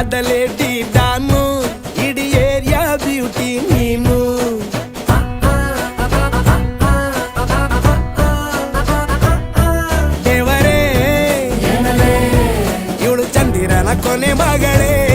కదలేటి దాము ఇది area beauty మేము ದೇವರೇ ಇವಳು ಕೊನೆ ಮಗಳೇ